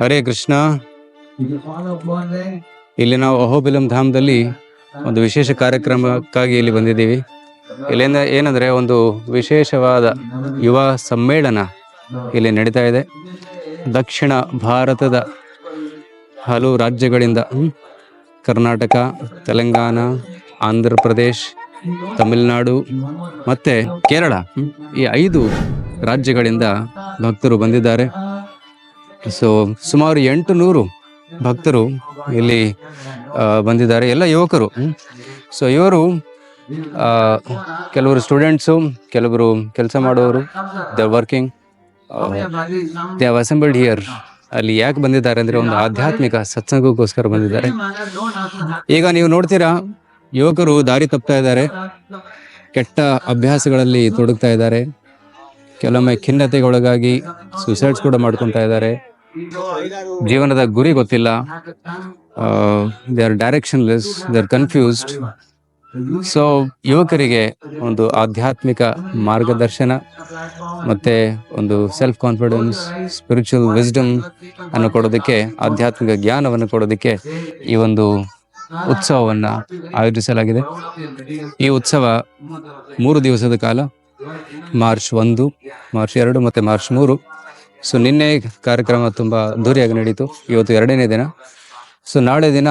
ಹರೇ ಕೃಷ್ಣ. ಇಲ್ಲಿ ನಾವು ಅಹೋಬಿಲಂ ಧಾಮದಲ್ಲಿ ಒಂದು ವಿಶೇಷ ಕಾರ್ಯಕ್ರಮಕ್ಕಾಗಿ ಇಲ್ಲಿ ಬಂದಿದ್ದೀವಿ. ಇಲ್ಲಿಂದ ಏನಂದ್ರೆ ಒಂದು ವಿಶೇಷವಾದ ಯುವ ಸಮ್ಮೇಳನ ಇಲ್ಲಿ ನಡೀತಾ ಇದೆ. ದಕ್ಷಿಣ ಭಾರತದ ಹಲವು ರಾಜ್ಯಗಳಿಂದ ಕರ್ನಾಟಕ, ತೆಲಂಗಾಣ, ಆಂಧ್ರ ಪ್ರದೇಶ್, ತಮಿಳುನಾಡು ಮತ್ತೆ ಕೇರಳ ಈ ಐದು ರಾಜ್ಯಗಳಿಂದ ಭಕ್ತರು ಬಂದಿದ್ದಾರೆ. ಸೊ ಸುಮಾರು ಎಂಟು ನೂರು ಭಕ್ತರು ಇಲ್ಲಿ ಬಂದಿದ್ದಾರೆ, ಎಲ್ಲ ಯುವಕರು. ಸೊ ಇವರು ಕೆಲವರು ಸ್ಟೂಡೆಂಟ್ಸು ಕೆಲವರು ಕೆಲಸ ಮಾಡೋರು the working they assembled here ಅಲ್ಲಿ ಯಾಕೆ ಬಂದಿದ್ದಾರೆ ಅಂದರೆ ಒಂದು ಆಧ್ಯಾತ್ಮಿಕ ಸತ್ಸಂಗಕ್ಕೋಸ್ಕರ ಬಂದಿದ್ದಾರೆ. ಈಗ ನೀವು ನೋಡ್ತೀರಾ, ಯುವಕರು ದಾರಿ ತಪ್ತಾ ಇದ್ದಾರೆ, ಕೆಟ್ಟ ಅಭ್ಯಾಸಗಳಲ್ಲಿ ತೊಡಗ್ತಾ ಇದ್ದಾರೆ, ಕೆಲವೊಮ್ಮೆ ಖಿನ್ನತೆಗೆ ಒಳಗಾಗಿ ಸುಸೈಡ್ಸ್ ಕೂಡ ಮಾಡ್ಕೊತಾ ಇದ್ದಾರೆ. ಜೀವನದ ಗುರಿ ಗೊತ್ತಿಲ್ಲ. They are directionless they are confused so ಯುವಕರಿಗೆ ಒಂದು ಆಧ್ಯಾತ್ಮಿಕ ಮಾರ್ಗದರ್ಶನ ಮತ್ತೆ ಒಂದು ಸೆಲ್ಫ್ ಕಾನ್ಫಿಡೆನ್ಸ್ ಸ್ಪಿರಿಚುವಲ್ ವಿಸ್ಡಮ್ ಅನ್ನು ಕೊಡೋದಕ್ಕೆ, ಆಧ್ಯಾತ್ಮಿಕ ಜ್ಞಾನವನ್ನು ಕೊಡೋದಕ್ಕೆ ಈ ಒಂದು ಉತ್ಸವವನ್ನು ಆಯೋಜಿಸಲಾಗಿದೆ. ಈ ಉತ್ಸವ ಮೂರು ದಿವಸದ ಕಾಲ, ಮಾರ್ಚ್ ಒಂದು, ಮಾರ್ಚ್ ಎರಡು ಮತ್ತು ಮಾರ್ಚ್ ಮೂರು. ಸೊ ನಿನ್ನೆ ಕಾರ್ಯಕ್ರಮ ತುಂಬ ದೂರಿಯಾಗಿ ನಡೀತು. ಇವತ್ತು ಎರಡನೇ ದಿನ. ಸೊ ನಾಳೆ ದಿನ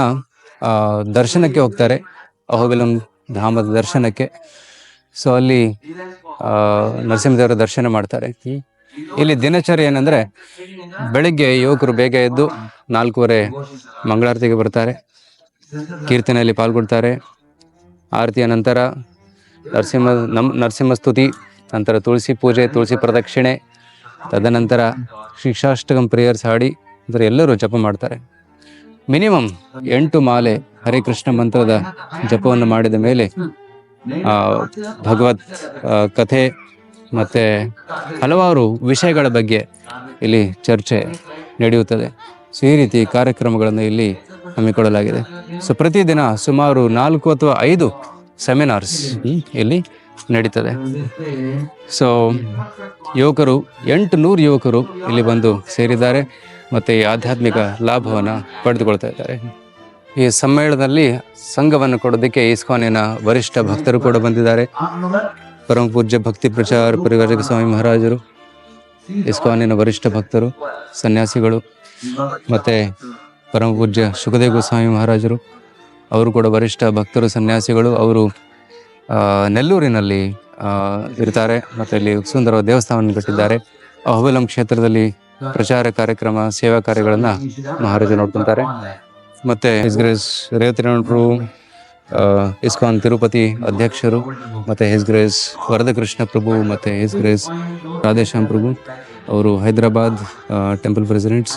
ದರ್ಶನಕ್ಕೆ ಹೋಗ್ತಾರೆ. ಅಹೋಬಿಲಂ ಧಾಮದ ದರ್ಶನಕ್ಕೆ. ಸೊ ಅಲ್ಲಿ ನರಸಿಂಹದೇವರ ದರ್ಶನ ಮಾಡ್ತಾರೆ. ಇಲ್ಲಿ ದಿನಚರಿ ಏನಂದ್ರೆ, ಬೆಳಿಗ್ಗೆ ಯುವಕರು ಬೇಗ ಎದ್ದು ನಾಲ್ಕೂವರೆ ಮಂಗಳಾರತಿಗೆ ಬರ್ತಾರೆ. ಕೀರ್ತನೆಯಲ್ಲಿ ಪಾಲ್ಗೊಳ್ತಾರೆ. ಆರತಿಯ ನಂತರ ನರಸಿಂಹ, ನಮ್, ನರಸಿಂಹ ಸ್ತುತಿ, ನಂತರ ತುಳಸಿ ಪೂಜೆ, ತುಳಸಿ ಪ್ರದಕ್ಷಿಣೆ ತದನಂತರ ಶಿಕ್ಷಾಷ್ಟಕಂ ಪ್ರೇಯರ್ಸ್ ಹಾಡಿ ಅಂದರೆ ಎಲ್ಲರೂ ಜಪ ಮಾಡ್ತಾರೆ. ಮಿನಿಮಮ್ ಎಂಟು ಮಾಲೆ ಹರೇ ಕೃಷ್ಣ ಮಂತ್ರದ ಜಪವನ್ನು ಮಾಡಿದ ಮೇಲೆ ಭಗವತ್ ಕಥೆ ಮತ್ತೆ ಹಲವಾರು ವಿಷಯಗಳ ಬಗ್ಗೆ ಇಲ್ಲಿ ಚರ್ಚೆ ನಡೆಯುತ್ತದೆ. ಸೊ, ಈ ರೀತಿ ಕಾರ್ಯಕ್ರಮಗಳನ್ನು ಇಲ್ಲಿ ಹಮ್ಮಿಕೊಳ್ಳಲಾಗಿದೆ. ಸೊ, ಪ್ರತಿದಿನ ಸುಮಾರು ನಾಲ್ಕು ಅಥವಾ ಐದು ಸೆಮಿನಾರ್ಸ್ ಇಲ್ಲಿ ನಡೀತದೆ. ಸೊ ಯುವಕರು ಎಂಟು ನೂರು ಯುವಕರು ಇಲ್ಲಿ ಬಂದು ಸೇರಿದ್ದಾರೆ ಮತ್ತು ಈ ಆಧ್ಯಾತ್ಮಿಕ ಲಾಭವನ್ನು ಪಡೆದುಕೊಳ್ತಾ ಇದ್ದಾರೆ. ಈ ಸಮ್ಮೇಳನದಲ್ಲಿ ಸಂಘವನ್ನು ಕೊಡೋದಕ್ಕೆ ಇಸ್ಕಾನಿನ ವರಿಷ್ಠ ಭಕ್ತರು ಕೂಡ ಬಂದಿದ್ದಾರೆ. ಪರಮ ಪೂಜ್ಯ ಭಕ್ತಿ ಪ್ರಚಾರ ಪರಿವಾರಕ ಸ್ವಾಮಿ ಮಹಾರಾಜರು, ಇಸ್ಕಾನಿನ ವರಿಷ್ಠ ಭಕ್ತರು, ಸನ್ಯಾಸಿಗಳು, ಮತ್ತು ಪರಮ ಪೂಜ್ಯ ಸುಖದೇವ ಗೋಸ್ವಾಮಿ ಮಹಾರಾಜರು, ಅವರು ಕೂಡ ವರಿಷ್ಠ ಭಕ್ತರು, ಸನ್ಯಾಸಿಗಳು, ಅವರು ನೆಲ್ಲೂರಿನಲ್ಲಿ ಇರ್ತಾರೆ ಮತ್ತು ಇಲ್ಲಿ ಸುಂದರ ದೇವಸ್ಥಾನವನ್ನು ಕಟ್ಟಿದ್ದಾರೆ. ಅಹುಬಲಂ ಕ್ಷೇತ್ರದಲ್ಲಿ ಪ್ರಚಾರ ಕಾರ್ಯಕ್ರಮ, ಸೇವಾ ಕಾರ್ಯಗಳನ್ನು ಮಹಾರಾಜ ನೋಡ್ಕೊಂತಾರೆ. ಮತ್ತೆ ರೇವತಿ ಪ್ರಭು ಇಸ್ಕಾನ್ ತಿರುಪತಿ ಅಧ್ಯಕ್ಷರು, ಮತ್ತೆ ಹಿಸ್ಗ್ರೇಸ್ ವರದಕೃಷ್ಣ ಪ್ರಭು, ಮತ್ತೆ ಹಿಸ್ಗ್ರೇಸ್ ರಾಧೇಶ್ಯಾಮ್ ಪ್ರಭು, ಅವರು ಹೈದರಾಬಾದ್ ಟೆಂಪಲ್ ಪ್ರೆಸಿಡೆಂಟ್ಸ್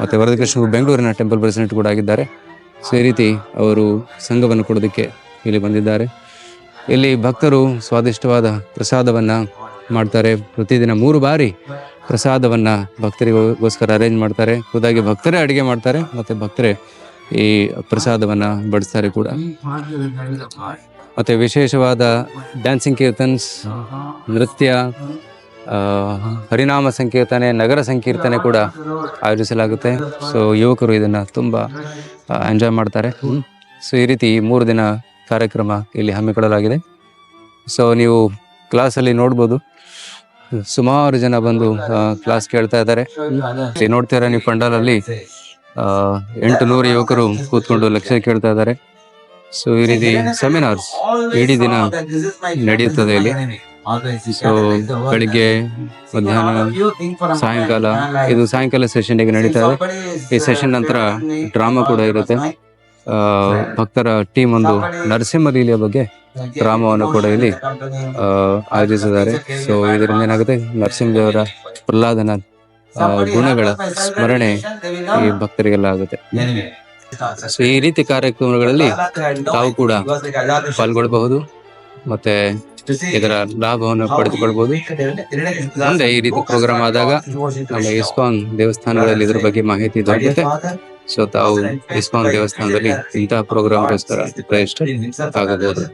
ಮತ್ತೆ ವರದಕೃಷ್ಣ ಬೆಂಗಳೂರಿನ ಟೆಂಪಲ್ ಪ್ರೆಸಿಡೆಂಟ್ ಕೂಡ ಆಗಿದ್ದಾರೆ. ಸೊ ಈ ರೀತಿ ಅವರು ಸಂಘವನ್ನು ಕೊಡೋದಕ್ಕೆ ಇಲ್ಲಿ ಬಂದಿದ್ದಾರೆ. ಇಲ್ಲಿ ಭಕ್ತರು ಸ್ವಾದಿಷ್ಟವಾದ ಪ್ರಸಾದವನ್ನು ಮಾಡ್ತಾರೆ. ಪ್ರತಿದಿನ ಮೂರು ಬಾರಿ ಪ್ರಸಾದವನ್ನು ಭಕ್ತರಿಗೋಸ್ಕರ ಅರೇಂಜ್ ಮಾಡ್ತಾರೆ. ಖುದಾಗಿ ಭಕ್ತರೇ ಅಡುಗೆ ಮಾಡ್ತಾರೆ, ಮತ್ತು ಭಕ್ತರೇ ಈ ಪ್ರಸಾದವನ್ನು ಬಡಿಸ್ತಾರೆ ಕೂಡ. ಮತ್ತು ವಿಶೇಷವಾದ ಡ್ಯಾನ್ಸಿಂಗ್ ಕೀರ್ತನ್ಸ್, ನೃತ್ಯ ಹರಿನಾಮ ಸಂಕೀರ್ತನೆ, ನಗರ ಸಂಕೀರ್ತನೆ ಕೂಡ ಆಯೋಜಿಸಲಾಗುತ್ತೆ. ಸೊ ಯುವಕರು ಇದನ್ನು ತುಂಬ ಎಂಜಾಯ್ ಮಾಡ್ತಾರೆ. ಸೊ ಈ ರೀತಿ ಮೂರು ದಿನ ಕಾರ್ಯಕ್ರಮ ಇಲ್ಲಿ ಹಮ್ಮಿಕೊಳ್ಳಲಾಗಿದೆ. ಸೊ ನೀವು ಕ್ಲಾಸಲ್ಲಿ ನೋಡ್ಬೋದು. ಸುಮಾರು ಜನ ಬಂದು ಕ್ಲಾಸ್ ಕೇಳ್ತಾ ಇದ್ದಾರೆ. ನೋಡ್ತೀರಾ ನೀವು ಪಂಡಾಲಲ್ಲಿ ಎಂಟು ನೂರು ಯುವಕರು ಕೂತ್ಕೊಂಡು ಲೆಕ್ಚರ್ ಕೇಳ್ತಾ ಇದ್ದಾರೆ. ಸೊ ಈ ರೀತಿ ಸೆಮಿನಾರ್ಸ್ ಇಡೀ ದಿನ ನಡೆಯುತ್ತದೆ ಇಲ್ಲಿ. ಸೊ ಬೆಳಿಗ್ಗೆ ಮಧ್ಯಾಹ್ನ, ಸಾಯಂಕಾಲ, ಇದು ಸಾಯಂಕಾಲ ಸೆಷನ್ ಈಗ ನಡೀತಾ ಇದೆ. ಈ ಸೆಷನ್ ನಂತರ ಡ್ರಾಮಾ ಕೂಡ ಇರುತ್ತೆ. ಭಕ್ತರ ಟೀಮ್ ಒಂದು ನರಸಿಂಹ ಲೀಲೆಯ ಬಗ್ಗೆ ಡ್ರಾಮಾವನ್ನು ಕೂಡ ಇಲ್ಲಿ ಆಯೋಜಿಸಿದ್ದಾರೆ. ಸೊ ಇದರಿಂದ ಏನಾಗುತ್ತೆ? ನರಸಿಂಹದೇವರ ಪ್ರಹ್ಲಾದನ ಗುಣಗಳ ಸ್ಮರಣೆ ಈ ಭಕ್ತರಿಗೆಲ್ಲ ಆಗುತ್ತೆ. ಸೊ ಈ ರೀತಿ ಕಾರ್ಯಕ್ರಮಗಳಲ್ಲಿ ತಾವು ಕೂಡ ಪಾಲ್ಗೊಳ್ಳಬಹುದು ಮತ್ತೆ ಇದರ ಲಾಭವನ್ನು ಪಡೆದುಕೊಳ್ಬಹುದು. ಅಂದ್ರೆ ಈ ರೀತಿ ಪ್ರೋಗ್ರಾಮ್ ಆದಾಗ ನಮ್ಮ ಇಸ್ಕಾನ್ ದೇವಸ್ಥಾನಗಳಲ್ಲಿ ಇದ್ರ ಬಗ್ಗೆ ಮಾಹಿತಿ ದೊರೆಯುತ್ತೆ ಸೊ ತಾವು ಇಸ್ಕಾನ್ ದೇವಸ್ಥಾನದಲ್ಲಿ ಇಂತಹ ಪ್ರೋಗ್ರಾಮ್ಗೋಸ್ಕರ ಪ್ರಯತ್ನ ಆಗಬಹುದು.